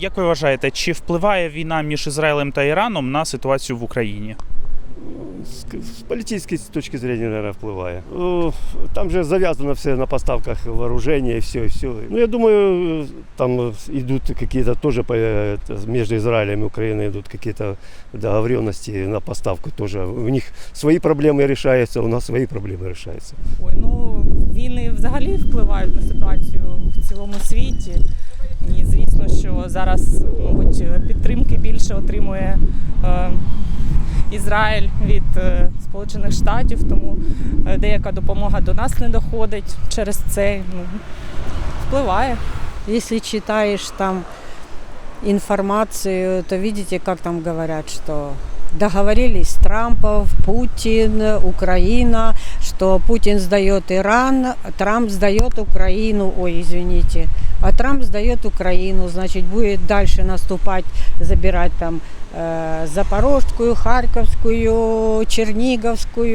Як ви вважаєте, чи впливає війна між Ізраїлем та Іраном на ситуацію в Україні? С, с политической точки зрения, наверное, впливає. О, Там же завязано все на поставках вооружения и все, и все. Ну, я думаю, там идут какие-то тоже по- это, между Израилем и Украиной идут какие-то договоренности на поставку тоже. У них свои проблемы решаются, у нас свои проблемы решаются. Ой, ну війни взагалі впливають на ситуацію в цілому світі. І звісно, що зараз, мабуть, підтримки більше отримує е, Ізраїль від е, Сполучених Штатів, тому е, деяка допомога до нас не доходить через це. Ну, впливає. Якщо читаєш там информацию, то видите, как там говорят, что договорились Трампов, Путин, Украина, что Путин сдает Иран, Трамп сдает Украину, ой, извините, а Трамп сдает Украину, значит, будет дальше наступать, забирать там э, Запорожскую, Харьковскую,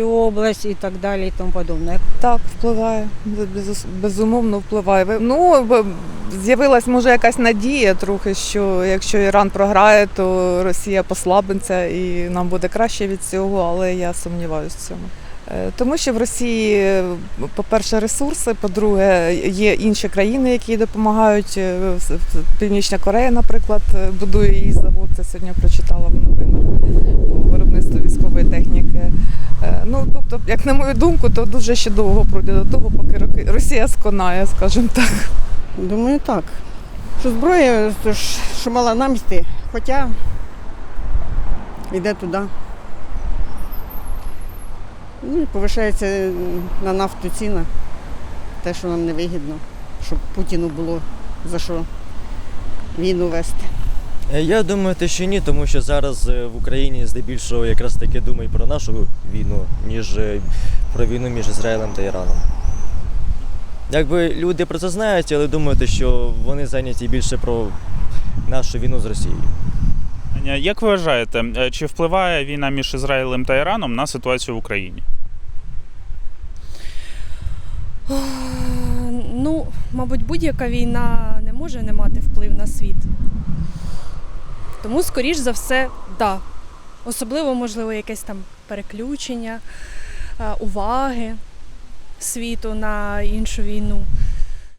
область и так далее и тому подобное. Так, впливає. Безумовно впливає. Ну, з'явилась може якась надія трохи, що якщо Іран програє, то Росія послабиться і нам буде краще від цього, але я сумніваюся в цьому. Е, Тому що в Росії, е, по-перше, ресурси, по-друге, є інші країни, які допомагають. Е, Північна Корея, наприклад, будує її завод. Це сьогодні прочитала в новинах по виробництву військової техніки. Ну, тобто, як на мою думку, то дуже ще довго пройде до того, поки Росія сконає, скажімо так. Думаю, так. Що зброя, то ж, що мала нам йти, хоча йде туди. Ну і повишається на нафту ціна, те, що нам не вигідно, щоб Путіну було за що війну вести. Е, Я думаю, те, що ні, тому що зараз е, в Україні здебільшого якраз таки думають про нашу війну, ніж е, про війну між Ізраїлем та Іраном. Якби люди про це знають, але думають, що вони зайняті більше про нашу війну з Росією. Як ви вважаєте, е, чи впливає війна між Ізраїлем та Іраном на ситуацію в Україні? Ну, мабуть, будь-яка війна не може не мати вплив на світ. Тому, скоріш за все, да. Особливо, можливо, якесь там переключення е, уваги світу на іншу війну.